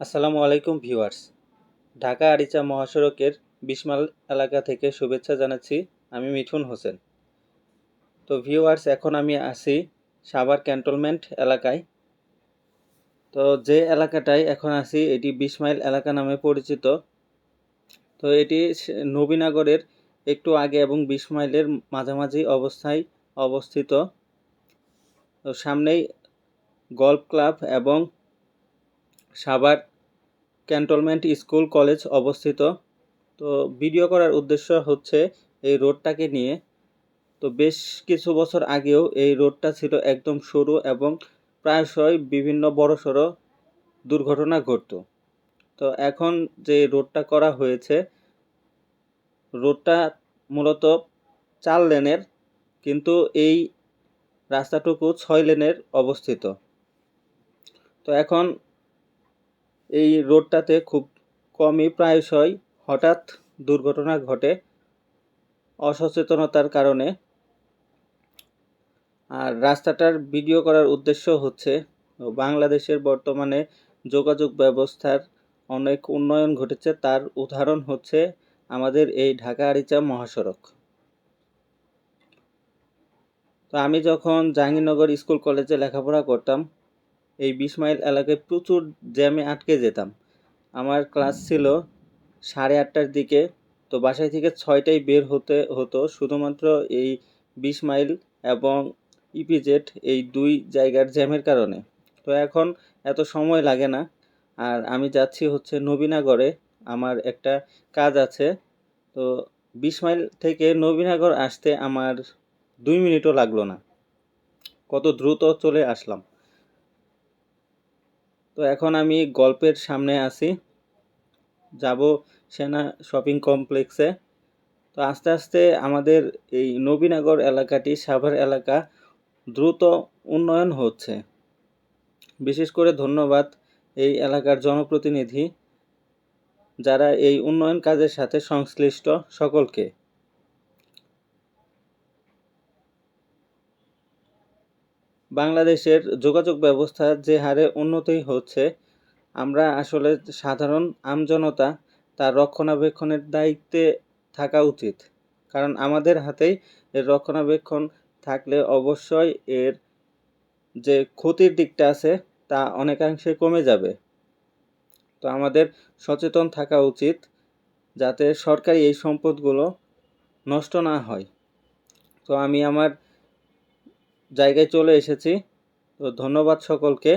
আসসালামু আলাইকুম ভিউয়ার্স। ঢাকা আরিচা মহাসড়কের বিশমাল এলাকা থেকে শুভেচ্ছা জানাচ্ছি, আমি মিঠুন হোসেন। তো ভিউয়ার্স, এখন আমি আছি সাভার ক্যান্টনমেন্ট এলাকায়। তো যে এলাকাটায় এখন আছি, এটি বিশ মাইল এলাকা নামে পরিচিত। তো এটি নবীনগরের একটু আগে এবং বিশ মাইলের মাঝামাঝি অবস্থায় অবস্থিত। সামনেই গল্ফ ক্লাব এবং সাভার ক্যান্টনমেন্ট স্কুল কলেজ অবস্থিত। তো ভিডিও করার উদ্দেশ্য হচ্ছে এই রোডটাকে নিয়ে। তো বেশ কিছু বছর আগেও এই রোডটা ছিল একদম সরু এবং প্রায়শই বিভিন্ন বড়সড় দুর্ঘটনা ঘটতো। তো এখন যে রোডটা করা হয়েছে, রোডটা মূলত চার লেনের, কিন্তু এই রাস্তাটুকু ছয় লেনের অবস্থিত। তো এখন এই রোডটাতে খুব কমই প্রায়শই হঠাৎ দুর্ঘটনা ঘটে অসচেতনতার কারণে। আর রাস্তাটার ভিডিও করার উদ্দেশ্য হচ্ছে, বাংলাদেশের বর্তমানে যোগাযোগ ব্যবস্থার অনেক উন্নয়ন ঘটেছে। তার উদাহরণ হচ্ছে আমাদের এই ঢাকা আরিচা মহাসড়ক। তো আমি যখন জাহাঙ্গীরনগর স্কুল কলেজে লেখাপড়া করতাম এই বিশ মাইল এলাকায় প্রচুর জ্যামে আটকে যেতাম। আমার ক্লাস ছিল সাড়ে আটটার দিকে, তো বাসায় থেকে ছয়টায় বের হতে হতো। শুধুমাত্র এই বিশ মাইল এবং ইপিজেড এই দুই জায়গার জ্যামের কারণে। তো এখন এত সময় লাগে না। আর আমি যাচ্ছি হচ্ছে নবীনগরে। আমার একটা কাজ আছে। তো বিশ মাইল থেকে নবীনগর আসতে আমার দুই মিনিটও লাগল না। কত দ্রুত চলে আসলাম। তো এখন আমি গল্পের সামনে আছি। যাব সেনা শপিং কমপ্লেক্সে। তো আস্তে আস্তে আমাদের এই নবীনগর এলাকাটি সাভার এলাকা দ্রুত উন্নয়ন হচ্ছে। বিশেষ করে ধন্যবাদ এই এলাকার জনপ্রতিনিধি যারা এই উন্নয়ন কাজের সাথে সংশ্লিষ্ট সকলকে। বাংলাদেশের যোগাযোগ ব্যবস্থা যে হারে উন্নতি হচ্ছে, আমরা আসলে সাধারণ আমজনতা তার রক্ষণাবেক্ষণের দায়িত্বে থাকা উচিত। কারণ আমাদের হাতেই এর রক্ষণাবেক্ষণ থাকলে অবশ্যই এর যে ক্ষতির দিকটা আছে তা অনেকাংশে কমে যাবে। তো আমাদের সচেতন থাকা উচিত যাতে সরকারি এই সম্পদগুলো নষ্ট না হয়। তো আমি আমার জায়গায় চলে এসেছি। তো ধন্যবাদ সকলকে।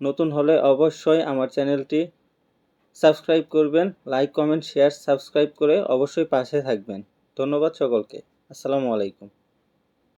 নতুন হলে অবশ্যই আমার চ্যানেলটি সাবস্ক্রাইব করবেন, লাইক, কমেন্ট, শেয়ার, সাবস্ক্রাইব করে অবশ্যই পাশে থাকবেন। ধন্যবাদ সকলকে। আসসালামু আলাইকুম।